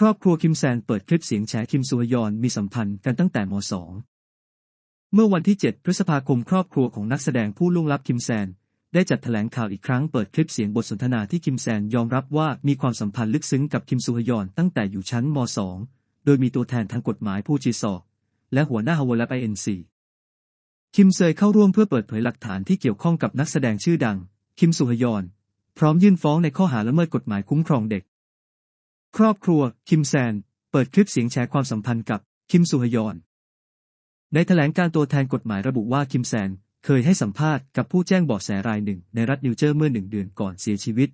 ครอบครัวคิมแซนเปิดคลิปเสียงแฉคิมซูฮยอนมีสัมพันธ์กันตั้งแต่ม .2 เมื่อวันที่ 7 พฤษภาคมครอบครัวของนักแสดงผู้ล่วงลับคิมแซน ได้จัดแถลงข่าวอีกครั้งเปิดคลิปเสียงบทสนทนาที่คิมแซนยอมรับว่ามีความสัมพันธ์ลึกซึ้งกับคิมซูฮยอนตั้งแต่อยู่ชั้นม .2 โดยมีตัวแทนทางกฎหมายผู้จีซอกและหัวหน้าฮาวลับไอเอ็นซีคิมเซยเข้าร่วมเพื่อเปิดเผยหลักฐานที่เกี่ยวข้องกับนักแสดงชื่อดัง คิมซูฮยอน พร้อมยื่นฟ้องในข้อหาละเมิดกฎหมายคุ้มครองเด็ก ครอบครัว คิมแซน เปิดคลิปเสียงแชร์ความสัมพันธ์กับ คิมซูฮยอน ในแถลงการตัวแทนกฎหมายระบุว่าคิมแซน เคยให้สัมภาษณ์กับผู้แจ้งเบาะแสรายหนึ่งในรัฐนิวเจอร์เมื่อหนึ่งเดือนก่อนเสียชีวิต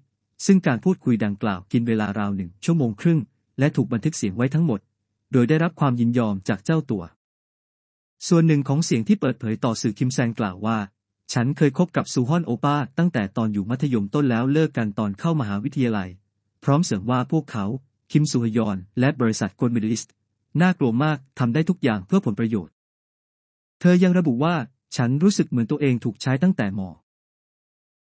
ซึ่งการพูดคุยดังกล่าวกินเวลาราวหนึ่งชั่วโมงครึ่ง และถูกบันทึกเสียงไว้ทั้งหมด โดยได้รับความยินยอมจากเจ้าตัว ส่วนหนึ่งของเสียงที่เปิดเผยต่อสื่อคิมแซนกล่าวว่า ฉันเคยคบกับซูฮอนโอป้าตั้งแต่ตอนอยู่มัธยมต้นแล้วเลิกกันตอนเข้ามหาวิทยาลัย พร้อมเสริมว่าพวกเขา คิมซูฮยอน และบริษัทโกลมิดลิสต์น่ากลัวมากทำได้ทุกอย่างเพื่อผลประโยชน์ เธอยังระบุว่าฉันรู้สึกเหมือนตัวเองถูกใช้ตั้งแต่มอ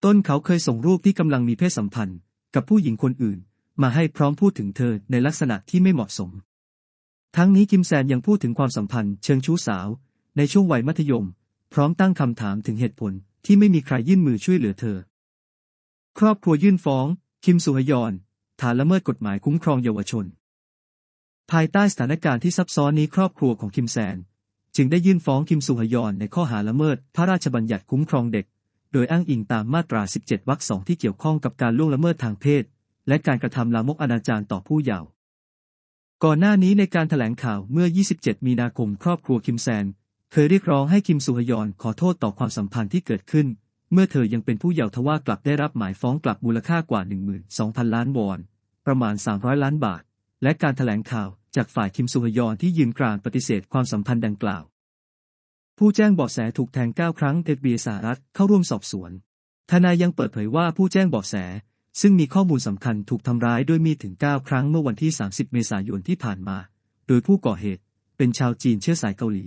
ต้นเขาเคยส่งรูปที่กำลังมีเพศสัมพันธ์ กับผู้หญิงคนอื่น มาให้พร้อมพูดถึงเธอในลักษณะที่ไม่เหมาะสม ทั้งนี้คิมแซนยังพูดถึงความสัมพันธ์เชิงชู้สาว ในช่วงวัยมัธยม พร้อมตั้งคำถามถึงเหตุผลที่ไม่มีใครยื่นมือช่วยเหลือเธอ ครอบครัวยื่นฟ้อง คิมสุฮยอน ฐานละเมิดกฎหมายคุ้มครองเยาวชน ภายใต้สถานการณ์ที่ซับซ้อนนี้ครอบครัวของคิมแซน จึงได้ยื่นฟ้องคิมสุฮยอนในข้อหาละเมิด พระราชบัญญัติคุ้มครองเด็ก โดยอ้างอิงตามมาตรา 17 วรรคสองที่เกี่ยวข้องกับการล่วงละเมิดทางเพศ และการกระทำลามกอนาจารต่อผู้เยาว์ก่อนหน้านี้ในการถแถลงข่าวเมื่อ 27 มีนาคม ครอบครัวคิมแซน เคยเรียกร้องให้คิมสุฮยอนขอโทษต่อความสัมพันธ์ที่เกิดขึ้น เมื่อเธอยังเป็นผู้เยาว์ทว่ากลับได้รับหมายฟ้องกลับมูลค่ากว่า 12,000 ล้านวอน ประมาณ 300 ล้านบาท และการถแถลงข่าวจากฝ่ายคิมสุฮยอนที่ยืนกรานปฏิเสธความสัมพันธ์ดังกล่าว ผู้แจ้งเบาะแสถูกแทง 9 ครั้งเอฟบีสหรัฐเข้าร่วมสอบสวน ทนายยังเปิดเผยว่าผู้แจ้งเบาะแส ซึ่งมีข้อมูลสำคัญถูกทำร้ายด้วยมีดถึง 9 ครั้งเมื่อวันที่ 30 เมษายนที่ผ่านมา โดยผู้ก่อเหตุเป็นชาวจีนเชื้อสายเกาหลี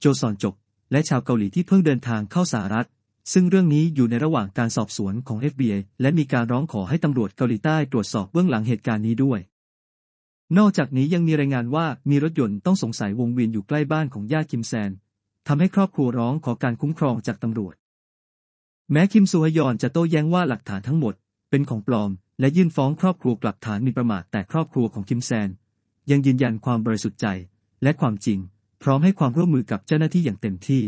โจซอนจก และชาวเกาหลีที่เพิ่งเดินทางเข้าสหรัฐ ซึ่งเรื่องนี้อยู่ในระหว่างการสอบสวนของ FBI และมีการร้องขอให้ตำรวจเกาหลีใต้ตรวจสอบเบื้องหลังเหตุการณ์นี้ด้วย นอกจากนี้ยังมีรายงานว่ามีรถยนต์ต้องสงสัยวงเวียนอยู่ใกล้บ้านของญาติคิมแซนทำให้ครอบครัวร้องขอการคุ้มครองจากตำรวจ แม้คิมซูฮยอนจะโต้แย้งว่าหลักฐานทั้งหมด เป็นของปลอม และยื่นฟ้องครอบครัวกลับฐานมีประมาทแต่ครอบครัวของคิมแซน ยังยืนยันความบริสุทธิ์ใจและความจริง พร้อมให้ความร่วมมือกับเจ้าหน้าที่อย่างเต็มที่